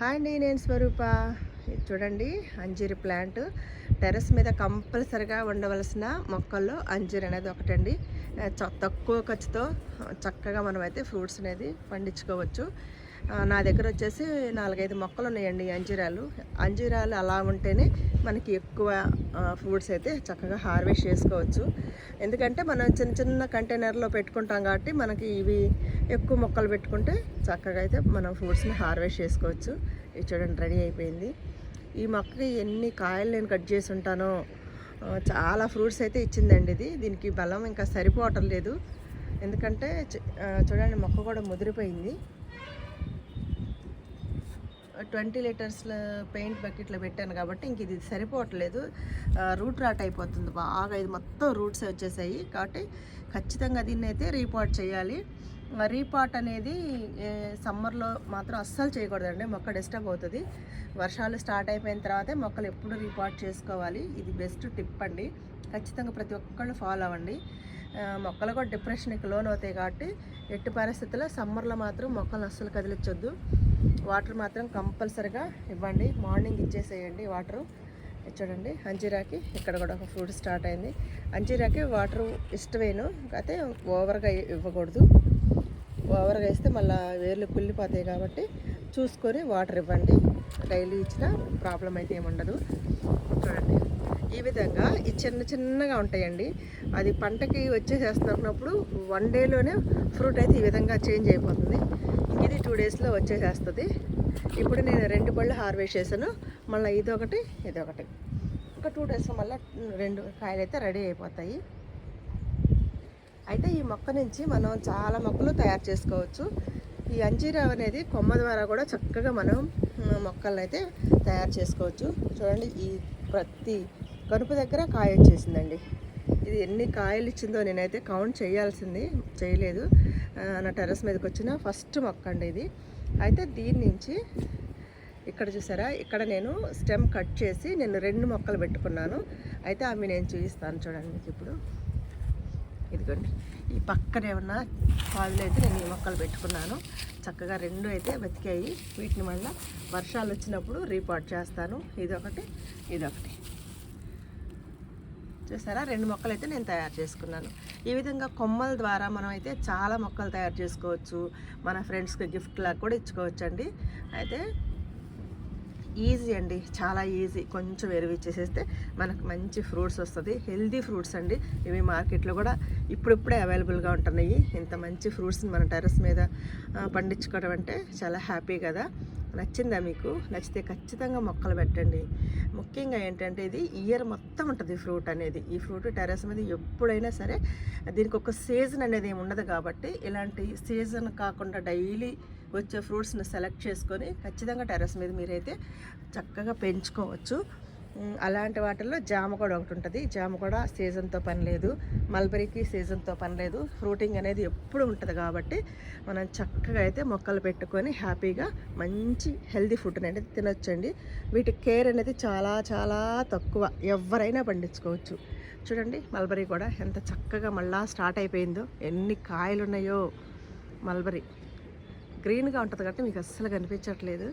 Hi అండి నేను స్వరూప. చూడండి అంజీర్ ప్లాంట్. టెర్రస్ మీద కంపల్సరిగా ఉండవలసిన మొక్కల్లో అంజీర్ అనేది ఒకటండి. చ- తక్కువ ఖర్చుతో చక్కగా మనమైతే ఫ్రూట్స్ అనేది పండించుకోవచ్చు. నా దగ్గర వచ్చేసి నాలుగైదు మొక్కలు ఉన్నాయండి అంజీరాలు. అంజీరాలు అలా ఉంటేనే మనకి ఎక్కువ ఫ్రూట్స్ అయితే చక్కగా హార్వెస్ట్ చేసుకోవచ్చు. ఎందుకంటే మనం చిన్న చిన్న కంటైనర్లో పెట్టుకుంటాం కాబట్టి మనకి ఇవి ఎక్కువ మొక్కలు పెట్టుకుంటే చక్కగా అయితే మనం ఫ్రూట్స్ని హార్వెస్ట్ చేసుకోవచ్చు. ఇది చూడండి రెడీ అయిపోయింది. ఈ మొక్కకి ఎన్ని కాయలు నేను కట్ చేసి ఉంటానో చాలా ఫ్రూట్స్ అయితే ఇచ్చిందండి ఇది. దీనికి బలం ఇంకా సరిపోవటం లేదు. ఎందుకంటే చూడండి మొక్క కూడా ముదిరిపోయింది. ట్వంటీ లీటర్స్ల పెయింట్ బకెట్లో పెట్టాను కాబట్టి ఇంక ఇది సరిపోవట్లేదు. రూట్ రాట్ అయిపోతుంది బాగా. ఇది మొత్తం రూట్స్ వచ్చేసాయి కాబట్టి ఖచ్చితంగా దీన్ని అయితే రీపాట్ చేయాలి. రీపాట్ అనేది సమ్మర్లో మాత్రం అస్సలు చేయకూడదండి. మొక్క డిస్టర్బ్ అవుతుంది. వర్షాలు స్టార్ట్ అయిపోయిన తర్వాతే మొక్కలు ఎప్పుడు రీపాట్ చేసుకోవాలి. ఇది బెస్ట్ టిప్ అండి. ఖచ్చితంగా ప్రతి ఒక్కళ్ళు ఫాలో అవ్వండి. మొక్కలు కూడా డిప్రెషన్కి లోన్ అవుతాయి కాబట్టి ఎట్టి పరిస్థితుల్లో సమ్మర్లో మాత్రం మొక్కలు అస్సలు కదిలించొద్దు. వాటర్ మాత్రం కంపల్సరిగా ఇవ్వండి. మార్నింగ్ ఇచ్చేసేయండి వాటరు. చూడండి అంజీరాకి ఇక్కడ కూడా ఒక ఫ్రూట్ స్టార్ట్ అయింది. అంజీరాకి వాటర్ ఇష్టమేను అయితే ఓవర్గా ఇవ్వకూడదు. ఓవర్గా ఇస్తే మళ్ళీ వేర్లు కుళ్ళిపోతాయి కాబట్టి చూసుకొని వాటర్ ఇవ్వండి. డైలీ ఇచ్చిన ప్రాబ్లం అయితే ఏముండదు చూడండి ఈ విధంగా ఈ చిన్న చిన్నగా ఉంటాయండి. అది పంటకి వచ్చేసేస్తున్నప్పుడు వన్ డేలోనే ఫ్రూట్ అయితే ఈ విధంగా చేంజ్ అయిపోతుంది. టూ డేస్లో వచ్చేసేస్తుంది. ఇప్పుడు నేను రెండు పళ్ళు హార్వెస్ట్ చేశాను. మళ్ళీ ఇది ఒకటి ఇది ఒకటి. ఒక టూ డేస్లో మళ్ళీ రెండు కాయలు అయితే రెడీ అయిపోతాయి. అయితే ఈ మొక్క నుంచి మనం చాలా మొక్కలు తయారు చేసుకోవచ్చు. ఈ అంజీరా అనేది కొమ్మ ద్వారా కూడా చక్కగా మనం మొక్కలను అయితే తయారు చేసుకోవచ్చు. చూడండి ఈ ప్రతి కనుపు దగ్గర కాయ వచ్చేసిందండి. ఇది ఎన్ని కాయలు ఇచ్చిందో నేనైతే కౌంట్ చేయాల్సింది చేయలేదు. నా టెర్రస్ మీదకి వచ్చిన ఫస్ట్ మొక్క అండి ఇది. అయితే దీని నుంచి ఇక్కడ చూసారా ఇక్కడ నేను స్టెమ్ కట్ చేసి నేను రెండు మొక్కలు పెట్టుకున్నాను. అయితే అవి నేను చూపిస్తాను చూడండి మీకు ఇప్పుడు. ఇదిగోండి. ఈ పక్కనే ఉన్న పాదులు అయితే నేను ఈ మొక్కలు పెట్టుకున్నాను. చక్కగా రెండు అయితే బతికాయి. వీటిని మళ్ళీ వర్షాలు వచ్చినప్పుడు రీపాట్ చేస్తాను. ఇదొకటి ఇదొకటి. చూసారా? రెండు మొక్కలు అయితే నేను తయారు చేసుకున్నాను. ఈ విధంగా కొమ్మల ద్వారా మనం అయితే చాలా మొక్కలు తయారు చేసుకోవచ్చు. మన ఫ్రెండ్స్కి గిఫ్ట్ లాగా కూడా ఇచ్చుకోవచ్చు అండి అయితే ఈజీ అండి. చాలా ఈజీ. కొంచెం ఎరువు ఇచ్చేసేస్తే మనకు మంచి ఫ్రూట్స్ వస్తుంది. హెల్దీ ఫ్రూట్స్ అండి. ఇవి మార్కెట్లో కూడా ఇప్పుడిప్పుడే అవైలబుల్గా ఉంటున్నాయి. ఇంత మంచి ఫ్రూట్స్ని మన టెర్రస్ మీద పండించుకోవడం అంటే చాలా హ్యాపీ కదా. నచ్చిందా మీకు? నచ్చితే ఖచ్చితంగా మొక్కలు పెట్టండి. ముఖ్యంగా ఏంటంటే ఇది ఇయర్ మొత్తం ఉంటుంది ఫ్రూట్ అనేది. ఈ ఫ్రూట్ టెర్రస్ మీద ఎప్పుడైనా సరే దీనికి ఒక సీజన్ అనేది ఏమి ఉండదు కాబట్టి ఇలాంటి సీజన్ కాకుండా డైలీ వచ్చే ఫ్రూట్స్ని సెలెక్ట్ చేసుకొని ఖచ్చితంగా టెర్రస్ మీద మీరైతే చక్కగా పెంచుకోవచ్చు. అలాంటి వాటిల్లో జామ కూడా ఒకటి ఉంటుంది. జామ కూడా సీజన్తో పని లేదు. మల్బరీకి సీజన్తో పని లేదు. ఫ్రూటింగ్ అనేది ఎప్పుడు ఉంటుంది కాబట్టి మనం చక్కగా అయితే మొక్కలు పెట్టుకొని హ్యాపీగా మంచి హెల్దీ ఫుడ్ అనేది తినొచ్చండి. వీటి కేర్ అనేది చాలా చాలా తక్కువ ఎవరైనా పండించుకోవచ్చు. చూడండి మల్బరీ కూడా ఎంత చక్కగా మళ్ళా స్టార్ట్ అయిపోయిందో. ఎన్ని కాయలు ఉన్నాయో మల్బరీ. గ్రీన్గా ఉంటుంది కాబట్టి మీకు అస్సలు కనిపించట్లేదు.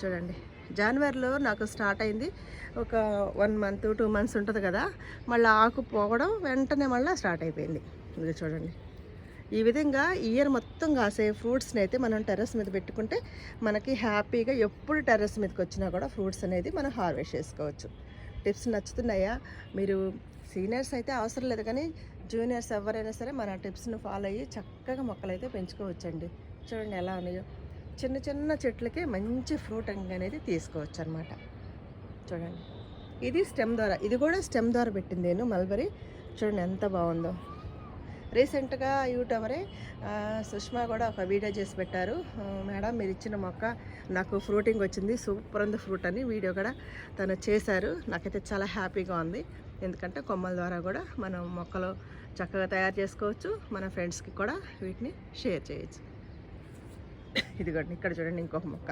చూడండి. జనవరిలో నాకు స్టార్ట్ అయింది. ఒక వన్ మంత్ టూ మంత్స్ ఉంటుంది కదా మళ్ళీ ఆకు పోవడం వెంటనే మళ్ళీ స్టార్ట్ అయిపోయింది. ఇది చూడండి. ఈ విధంగా ఇయర్ మొత్తం కాసే ఫ్రూట్స్ని అయితే మనం టెర్రస్ మీద పెట్టుకుంటే మనకి హ్యాపీగా ఎప్పుడు టెర్రస్ మీదకి వచ్చినా కూడా ఫ్రూట్స్ అనేది మనం హార్వెస్ట్ చేసుకోవచ్చు. టిప్స్ నచ్చుతున్నాయా? మీరు సీనియర్స్ అయితే అవసరం లేదు కానీ జూనియర్స్ ఎవరైనా సరే మన టిప్స్ను ఫాలో అయ్యి చక్కగా మొక్కలైతే పెంచుకోవచ్చండి. చూడండి ఎలా ఉన్నాయో. చిన్న చిన్న చెట్లకే మంచి ఫ్రూట్ అనేది తీసుకోవచ్చు అనమాట చూడండి. ఇది స్టెమ్ ద్వారా ఇది కూడా స్టెమ్ ద్వారా పెట్టింది నేను మల్బరీ. చూడండి ఎంత బాగుందో. రీసెంట్గా యూట్యూబరే సుష్మా కూడా ఒక వీడియో చేసి పెట్టారు. మేడం మీరు ఇచ్చిన మొక్క నాకు ఫ్రూటింగ్ వచ్చింది సూపర్ ఉంది ఫ్రూట్ అని వీడియో కూడా తను చేశారు. నాకైతే చాలా హ్యాపీగా ఉంది. ఎందుకంటే కొమ్మల ద్వారా కూడా మనం మొక్కలు చక్కగా తయారు చేసుకోవచ్చు. మన ఫ్రెండ్స్కి కూడా వీటిని షేర్ చేయొచ్చు. ఇదిగోండి ఇక్కడ చూడండి ఇంకొక మొక్క.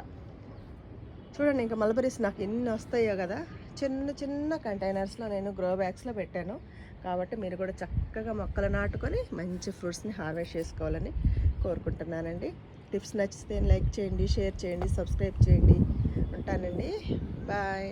చూడండి ఇంకా మల్బరీస్ నాకు ఎన్ని వస్తాయో కదా. చిన్న చిన్న కంటైనర్స్లో నేను గ్రో బ్యాగ్స్లో పెట్టాను. కాబట్టి మీరు కూడా చక్కగా మొక్కలు నాటుకొని మంచి ఫ్రూట్స్ని హార్వెస్ట్ చేసుకోవాలని కోరుకుంటున్నానండి. టిప్స్ నచ్చితే లైక్ చేయండి షేర్ చేయండి సబ్స్క్రైబ్ చేయండి. ఉంటానండి. బాయ్